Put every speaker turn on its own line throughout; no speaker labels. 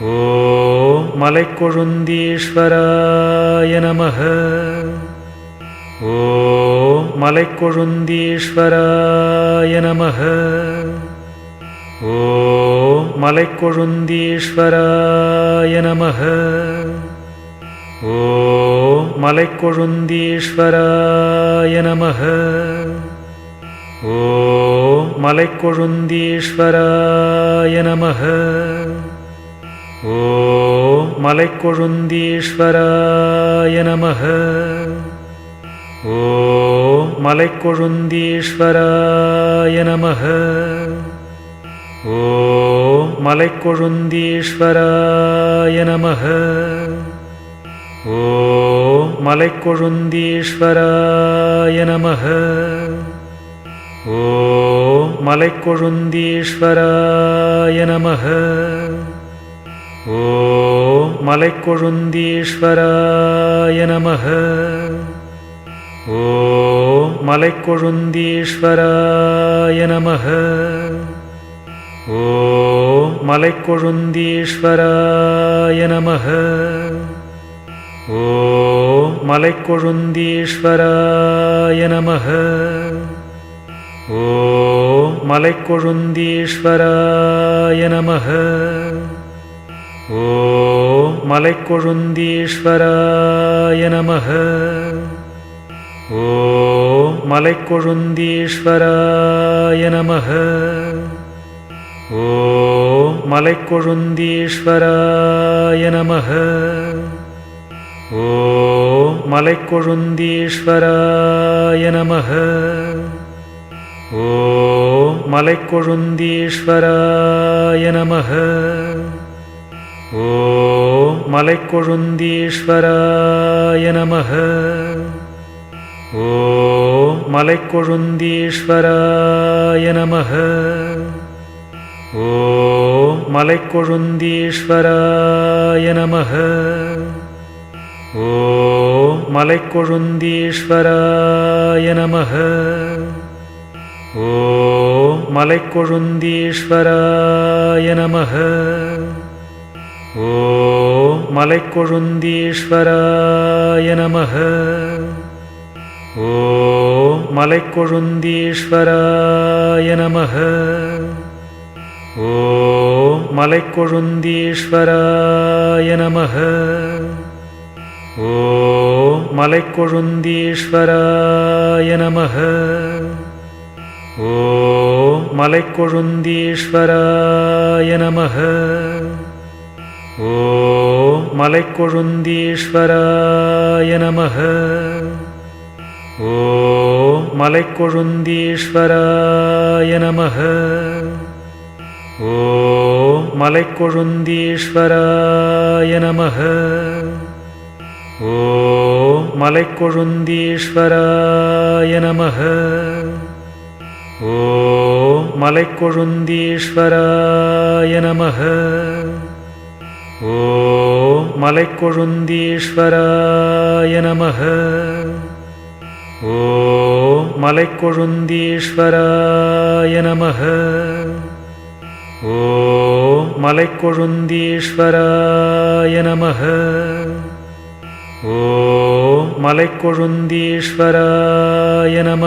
ஓம் மலைக்கொழுந்தீஸ்வராய நமக. ஓம் மலைக்கொழுந்தீஸ்வராய நமக. ஓம் மலைக்கொழுந்தீஸ்வராய நமக. ஓம் மலைக்கொழுந்தீஸ்வராய நமக. ஓம் மலைக்கொழுந்தீஸ்வராய நமக. ஓம் மலைக்கொழுந்தீஸ்வராய நம ஓம் மலைக்கொழுந்தீஸ்வராய நம ஓம் மலைக்கொழுந்தீஸ்வராய நம ஓம் மலைக்கொழுந்தீஸ்வராய நம ஓம் மலைக்கொழுந்தீஸ்வராய நமக. ஓம் மலைக்கொழுந்தீஸ்வராய நம ஓம் மலைக்கொழுந்தீஸ்வராய நம ஓம் மலைக்கொழுந்தீஸ்வராய நம ஓம் மலைக்கொழுந்தீஸ்வராய நம ஓம் மலைக்கொழுந்தீஸ்வராய நமக. ஓம் மலைக்கொழுந்தீஸ்வராய நமக. ஓம் மலைக்கொழுந்தீஸ்வராய நமக. ஓம் மலைக்கொழுந்தீஸ்வராய நமக. ஓம் மலைக்கொழுந்தீஸ்வராய நமக. ஓம் மலைக்கொழுந்தீஸ்வராய நமக. ஓம் மலைக்கொழுந்தீஸ்வராய நமக. ஓம் மலைக்கொழுந்தீஸ்வராய நமக. ஓம் மலைக்கொழுந்தீஸ்வராய நமக. ஓம் மலைக்கொழுந்தீஸ்வராய நமக. ஓம் மலைக்கொழுந்தீஸ்வராய நமக. ஓம் மலைக்கொழுந்தீஸ்வராய நம ஓம் மலைக்கொழுந்தீஸ்வராய நம ஓம் மலைக்கொழுந்தீஸ்வராய நம ஓம் மலைக்கொழுந்தீஸ்வராய நம ஓம் மலைக்கொழுந்தீஸ்வராய நமக. மலைக்கொழுந்தீஸ்வராய நமக. ஓம் மலைக்கொழுந்தீஸ்வராய நமக. ஓம் மலைக்கொழுந்தீஸ்வராய நமக. ஓம் மலைக்கொழுந்தீஸ்வராய நமக. ஓம் மலைக்கொழுந்தீஸ்வராய நமக. ஓ மலைக்கொழுந்தீஸ்வராய நம ஓம் மலைக்கொழுந்தீஸ்வராய நம ஓம் மலைக்கொழுந்தீஸ்வராய நம ஓம் மலைக்கொழுந்தீஸ்வராய நம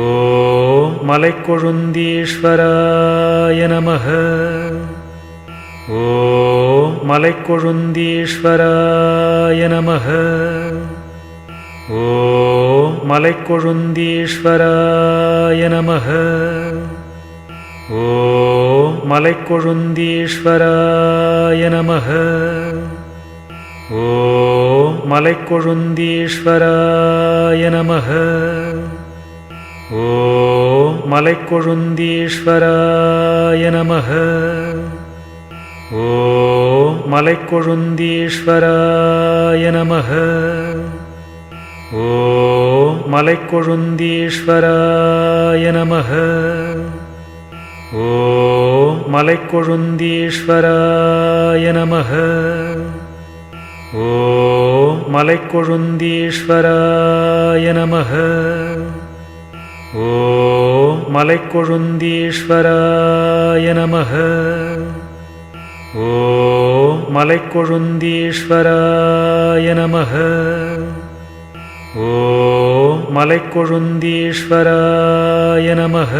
ஓம் மலைக்கொழுந்தீஸ்வராய நமக. மலைக்கொழுந்தீஸ்வராய நமக. ஓம் மலைக்கொழுந்தீஸ்வராய நமக. ஓம் மலைக்கொழுந்தீஸ்வராய நமக. ஓம் மலைக்கொழுந்தீஸ்வராய நமக. ஓம் மலைக்கொழுந்தீஸ்வராய நமக. ஓ மலைக்கொழுந்தீஸ்வராய நம ஓம் மலைக்கொழுந்தீஸ்வராய நம ஓம் மலைக்கொழுந்தீஸ்வராய நம ஓம் மலைக்கொழுந்தீஸ்வராய நம ஓம் மலைக்கொழுந்தீஸ்வராய நம நமக மலைக்கொழுந்தீஸ்வராய நமக. ஓம் மலைக்கொழுந்தீஸ்வராய நமக.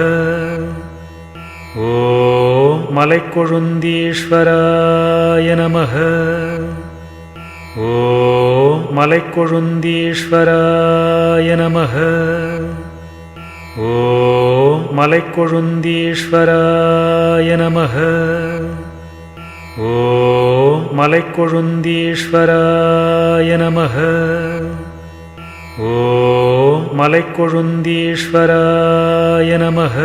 ஓம் மலைக்கொழுந்தீஸ்வராய நமக. ஓம் மலைக்கொழுந்தீஸ்வராய நமக. ஓம் மலைக்கொழுந்தீஸ்வராய நமக. ஓ மலைக்கொழுந்தீஸ்வராய நமக. ஓம் மலைக்கொழுந்தீஸ்வராய நமக.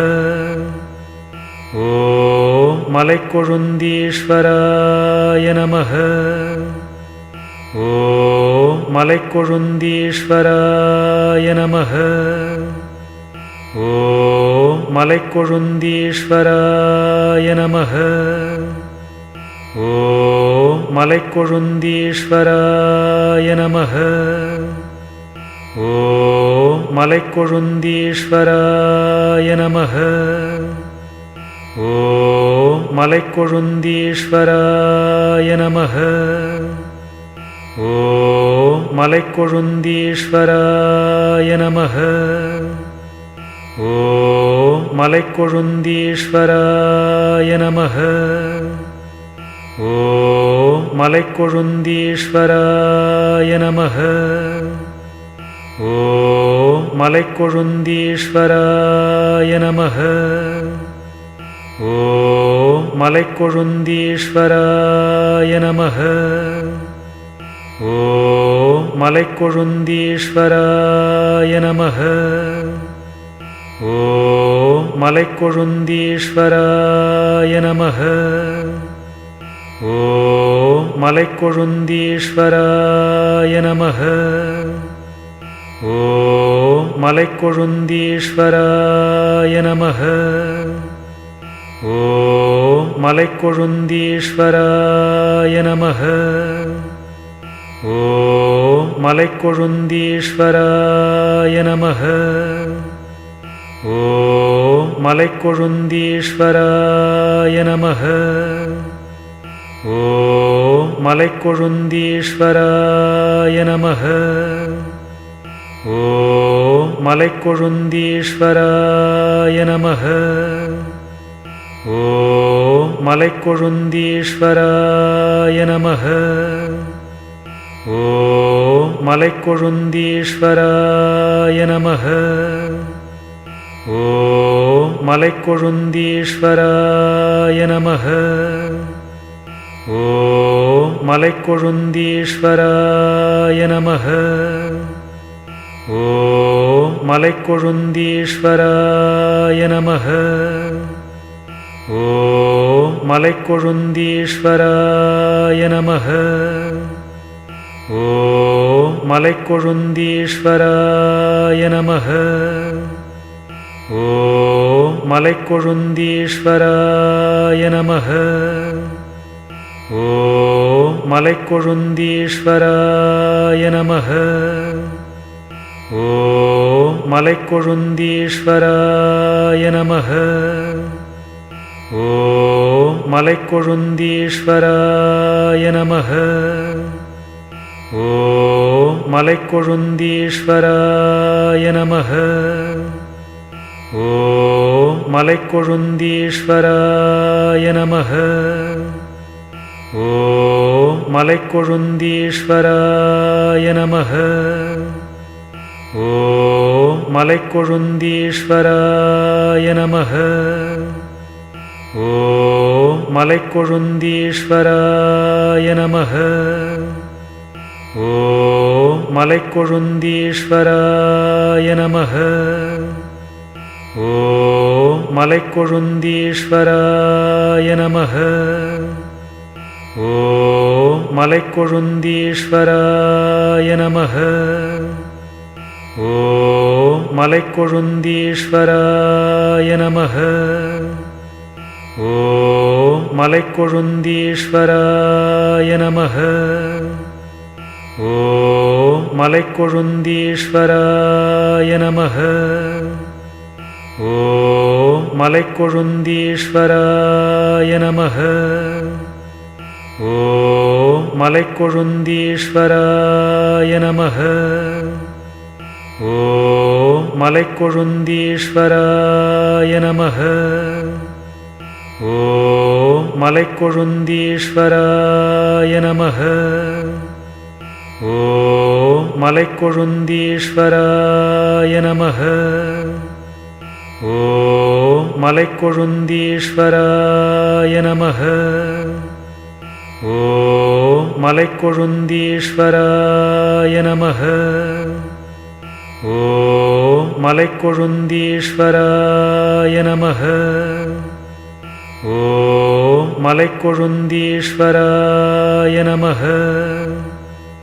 ஓம் மலைக்கொழுந்தீஸ்வராய நமக. ஓம் மலைக்கொழுந்தீஸ்வராய நமக. ஓம் மலைக்கொழுந்தீஸ்வராய நமக. ஓ மலைக்கொழுந்தீஸ்வராய நமக. ஓம் மலைக்கொழுந்தீஸ்வராய நமக. ஓம் மலைக்கொழுந்தீஸ்வராய நமக. ஓம் மலைக்கொழுந்தீஸ்வராய நமக. ஓம் மலைக்கொழுந்தீஸ்வராய நமக. ஓம் மலைக்கொழுந்தீஸ்வராய நமக. ஓம் மலைக்கொழுந்தீஸ்வராய நமக. ஓம் மலைக்கொழுந்தீஸ்வராய நமக. ஓம் மலைக்கொழுந்தீஸ்வராய நமக. ஓம் மலைக்கொழுந்தீஸ்வராய நமக. ஓ மலைக்கொழுந்தீஸ்வராய நமக. ஓம் மலைக்கொழுந்தீஸ்வராய நமக. ஓம் மலைக்கொழுந்தீஸ்வராய நமக. ஓம் மலைக்கொழுந்தீஸ்வராய நமக. ஓம் மலைக்கொழுந்தீஸ்வராய நமக. ஓ மலைக்கொழுந்தீஸ்வராய நமக. ஓம் மலைக்கொழுந்தீஸ்வராய நமக. ஓம் மலைக்கொழுந்தீஸ்வராய நமக. ஓம் மலைக்கொழுந்தீஸ்வராய நமக. ஓம் மலைக்கொழுந்தீஸ்வராய நமக. ஓ மலைக்கொழுந்தீஸ்வராய நமக. ஓம் மலைக்கொழுந்தீஸ்வராய நமக. ஓம் மலைக்கொழுந்தீஸ்வராய நமக. ஓம் மலைக்கொழுந்தீஸ்வராய நமக. ஓம் மலைக்கொழுந்தீஸ்வராய நமக. ஓம் மலைக்கொழுந்தீஸ்வராய நமக. ஓம் மலைக்கொழுந்தீஸ்வராய நமக. ஓம் மலைக்கொழுந்தீஸ்வராய நமக. ஓம் மலைக்கொழுந்தீஸ்வராய நமக. ஓம் மலைக்கொழுந்தீஸ்வராய நமக. ஓம் மலைக்கொழுந்தீஸ்வராய நமக. ஓம் மலைக்கொழுந்தீஸ்வராய நமக. ஓம் மலைக்கொழுந்தீஸ்வராய நமக. ஓம் மலைக்கொழுந்தீஸ்வராய நமக. ஓம் மலைக்கொழுந்தீஸ்வராய நமக. ஓம் மலைக்கொழுந்தீஸ்வராய நம ஓம் மலைக்கொழுந்தீஸ்வராய நம ஓம் மலைக்கொழுந்தீஸ்வராய நம ஓம் மலைக்கொழுந்தீஸ்வராய நம ஓம் மலைக்கொழுந்தீஸ்வராய நமக. ஓம் மலைக்கொழுந்தீஸ்வராய நம ஓம் மலைக்கொழுந்தீஸ்வராய நம ஓம் மலைக்கொழுந்தீஸ்வராய நம ஓம் மலைக்கொழுந்தீஸ்வராய நம ஓம் மலைக்கொழுந்தீஸ்வராய நமः ஓம் மலைக்கொழுந்தீஸ்வராய நமः ஓம் மலைக்கொழுந்தீஸ்வராய நமः ஓம் மலைக்கொழுந்தீஸ்வராய நமः